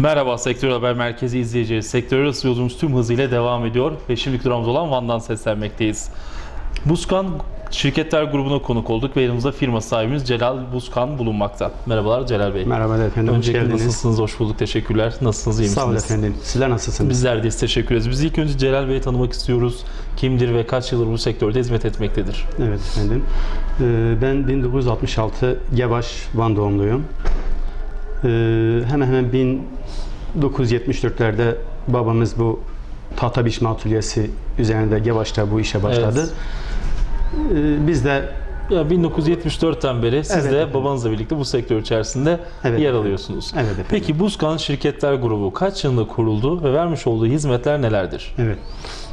Merhaba Sektör Haber Merkezi izleyicileri. Sektör arası yolculuğumuz tüm hızıyla devam ediyor ve şimdiki durağımız olan Van'dan seslenmekteyiz. Buskan Şirketler grubuna konuk olduk ve yanımızda firma sahibimiz Celal Buskan bulunmakta. Merhabalar Celal Bey. Merhaba efendim, hoş Öncelikle geldiniz. nasılsınız? Hoş bulduk. Teşekkürler. Nasılsınız? iyi Sağ olun misiniz? efendim. Sizler nasılsınız? Bizler de teşekkür ederiz. Biz ilk önce Celal Bey'i tanımak istiyoruz. Kimdir ve kaç yıldır bu sektörde hizmet etmektedir? Evet efendim. Ee, ben 1966 Gevaş Van doğumluyum. Ee, hemen hemen 1974'lerde babamız bu tahta biçme atölyesi üzerinde Gevaş'ta bu işe başladı. Evet. Ee, biz de Ya 1974'ten beri siz Evet de efendim. babanızla birlikte bu sektör içerisinde Evet yer alıyorsunuz. evet efendim. Peki Buskan Şirketler Grubu kaç yılında kuruldu ve vermiş olduğu hizmetler nelerdir? Evet.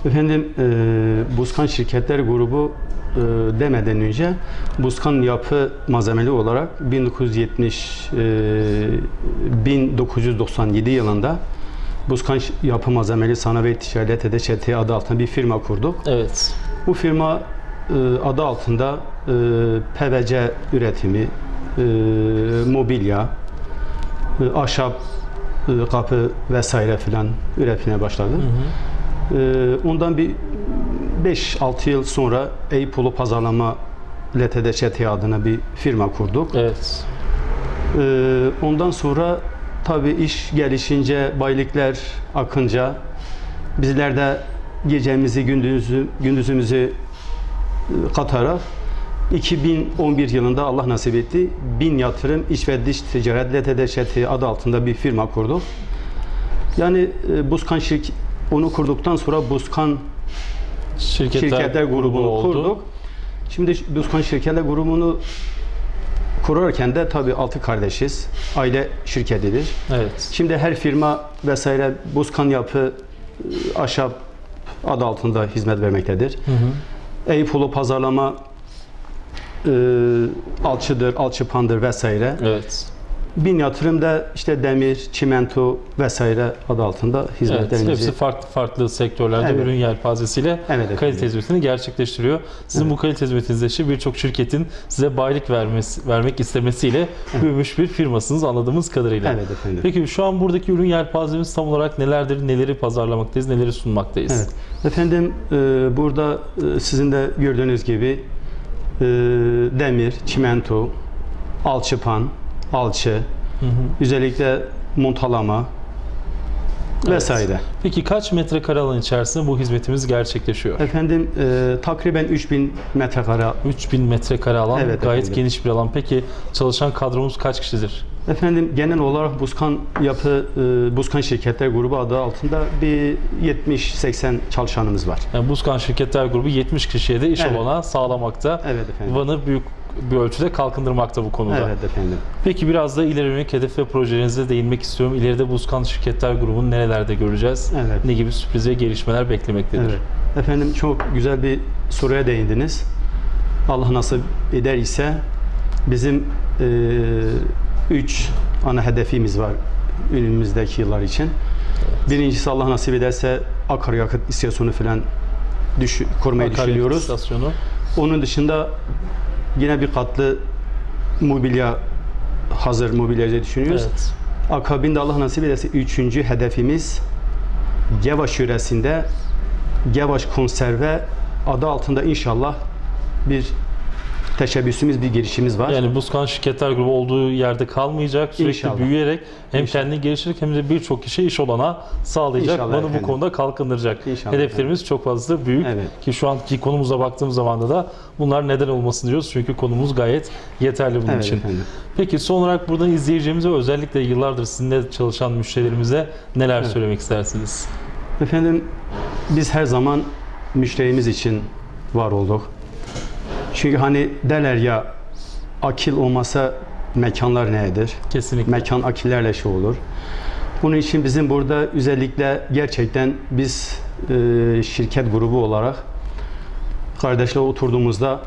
Efendim e, Buskan Şirketler Grubu e, demeden önce Buskan Yapı Malzemeli olarak 1970 e, 1997 yılında Buskan Yapı Malzemeli Sanayi ve Ticaret Edeçeti adı altında bir firma kurduk. Evet. Bu firma adı altında e, PVC üretimi, e, mobilya, e, ahşap e, kapı vesaire filan üretmeye başladı. Ee, ondan bir 5-6 yıl sonra Eypolo Pazarlama LTD ÇT adına bir firma kurduk. Evet. Ondan sonra tabii iş gelişince, baylıklar akınca bizler de gecemizi, gündüzü, gündüzümüzü katarak 2011 yılında Allah nasip etti. Bin Yatırım İç ve Dış Ticaret LTD adı altında bir firma kurduk. Yani e, Buskan şirk onu kurduktan sonra Buskan Şirketler, Şirketler grubunu oldu. kurduk. Şimdi Buskan Şirketler grubunu kurarken de tabii altı kardeşiz. Aile şirketidir. Evet. Şimdi her firma vesaire Buskan Yapı e, Ahşap adı altında hizmet vermektedir. Hı hı. Eyüpulu pazarlama e, alçıdır, alçıpandır vesaire. Evet. Bin yatırım da işte demir, çimento vesaire adı altında Evet. hizmetlerimizi Hepsi farklı farklı sektörlerde Evet. ürün yelpazesiyle Evet kalite hizmetini gerçekleştiriyor. Sizin Evet. bu kalite hizmetinizde işte birçok şirketin size baylık vermesi, vermek istemesiyle büyümüş bir firmasınız anladığımız kadarıyla. Evet efendim. Peki şu an buradaki ürün yelpazemiz tam olarak nelerdir? Neleri pazarlamaktayız? Neleri sunmaktayız? Evet. Efendim e, burada e, sizin de gördüğünüz gibi e, demir, çimento, alçıpan, alçı, Hı hı. özellikle montalama Evet. vesaire. Peki kaç metrekare alan içerisinde bu hizmetimiz gerçekleşiyor? Efendim e, takriben 3000 metrekare. 3000 metrekare alan Evet gayet efendim. geniş bir alan. Peki çalışan kadromuz kaç kişidir? Efendim genel olarak Buskan Yapı, e, Buskan Şirketler Grubu adı altında bir 70-80 çalışanımız var. Yani Buskan Şirketler Grubu 70 kişiye de iş Evet. olanağı sağlamakta. Evet efendim. Van'ı büyük bir ölçüde kalkındırmakta bu konuda. Evet efendim. Peki biraz da ileri yönelik hedef ve projelerinize değinmek istiyorum. İleride Buskan Şirketler Grubu'nu nerelerde göreceğiz? Evet. Ne gibi sürpriz ve gelişmeler beklemektedir? Evet. Efendim çok güzel bir soruya değindiniz. Allah nasip eder ise bizim e, üç ana hedefimiz var önümüzdeki yıllar için. Birincisi Allah nasip ederse akaryakıt istasyonu falan düş, kurmayı Akaryakıt düşünüyoruz. istasyonu. Onun dışında yine bir katlı mobilya hazır mobilyacı düşünüyoruz. Evet. Akabinde Allah nasip ederse üçüncü hedefimiz Gevaş yöresinde Gevaş konserve adı altında inşallah bir teşebbüsümüz, bir girişimiz var. Yani Buskan Şirketler Grubu olduğu yerde kalmayacak. Sürekli İnşallah. büyüyerek hem İnşallah. kendini geliştirecek hem de birçok kişiye iş olana sağlayacak. İnşallah Van'ı bu efendim. konuda kalkındıracak. İnşallah Hedeflerimiz çok fazla büyük. Evet. Ki şu anki konumuza baktığımız zaman da bunlar neden olmasın diyoruz. Çünkü konumuz gayet yeterli bunun evet için. efendim. Peki son olarak buradan izleyeceğimize özellikle yıllardır sizinle çalışan müşterilerimize neler Evet. söylemek istersiniz? Efendim biz her zaman müşterimiz için var olduk. Çünkü hani derler ya akil olmasa mekanlar nedir? Kesinlikle. mekan akillerle şey olur. Bunun için bizim burada özellikle gerçekten biz e, şirket grubu olarak kardeşler oturduğumuzda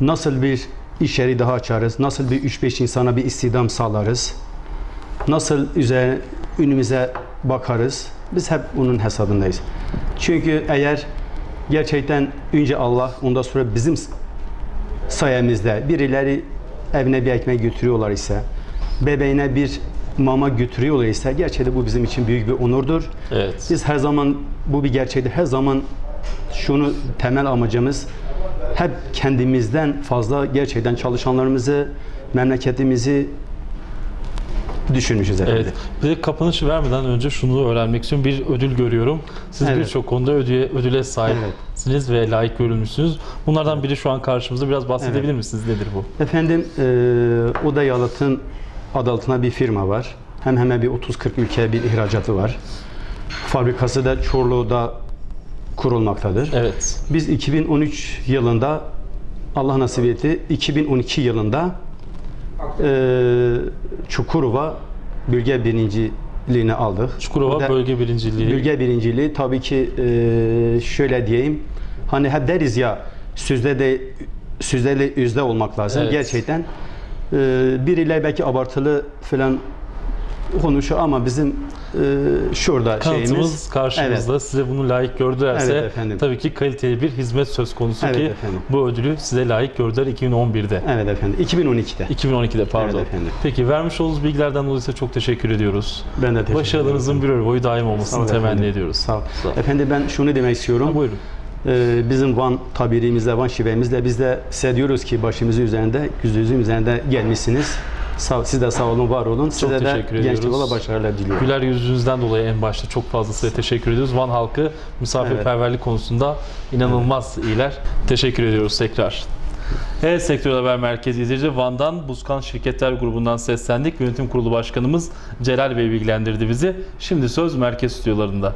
nasıl bir iş yeri daha açarız, nasıl bir 3-5 insana bir istihdam sağlarız, nasıl üzerine önümüze bakarız, biz hep bunun hesabındayız. Çünkü eğer gerçekten önce Allah, ondan sonra bizim sayemizde birileri evine bir ekmek götürüyorlar ise, bebeğine bir mama götürüyorlarsa gerçekten bu bizim için büyük bir onurdur. Evet. Biz her zaman bu bir gerçektir. Her zaman şunu temel amacımız hep kendimizden fazla gerçekten çalışanlarımızı, memleketimizi düşünmüşüz efendim. Evet. Bir de kapanışı vermeden önce şunu öğrenmek istiyorum. Bir ödül görüyorum. Siz Evet. birçok konuda ödüle, ödüle sahipsiniz ve layık görülmüşsünüz. Bunlardan biri şu an karşımızda. Biraz bahsedebilir Evet. misiniz? Nedir bu? Efendim, e, Oda Yalıt'ın adı altında bir firma var. Hem hemen bir 30-40 ülkeye bir ihracatı var. Fabrikası da Çorlu'da kurulmaktadır. Evet. Biz 2013 yılında Allah nasip etti 2012 yılında e, Çukurova bölge birinciliğini aldık. Çukurova Bu da bölge birinciliği. bölge birinciliği tabii ki e, şöyle diyeyim. Hani hep deriz ya sözde de sözde de yüzde olmak lazım. Evet. Gerçekten e, biriyle belki abartılı falan konuşuyor ama bizim e, şurada Kanıtımız şeyimiz karşımızda. Size bunu layık gördülerse Evet efendim. tabii ki kaliteli bir hizmet söz konusu Evet ki efendim. bu ödülü size layık gördüler 2011'de. Evet efendim. 2012'de. 2012'de pardon. Evet efendim. Peki vermiş olduğunuz bilgilerden dolayı size çok teşekkür ediyoruz. Ben de teşekkür Başarılarınızın bir ömür boyu daim Sağ olmasını olun temenni efendim. ediyoruz. Sağ ol. Sağ ol. Efendim ben şunu demek istiyorum. Ha, buyurun. Ee, bizim Van tabirimizle, Van şivemizle biz de size diyoruz ki başımızın üzerinde, yüzünüzün üzerinde gelmişsiniz. Sağ, siz de sağ olun, var olun. Size de teşekkür gençlik ediyoruz. ola başarılar diliyorum. Güler yüzünüzden dolayı en başta çok fazla size teşekkür ediyoruz. Van halkı misafirperverlik konusunda inanılmaz iyiler. Teşekkür ediyoruz tekrar. Evet Sektör Haber Merkezi izleyici Van'dan Buskan Şirketler Grubu'ndan seslendik. Yönetim Kurulu Başkanımız Celal Bey bilgilendirdi bizi. Şimdi söz merkez stüdyolarında.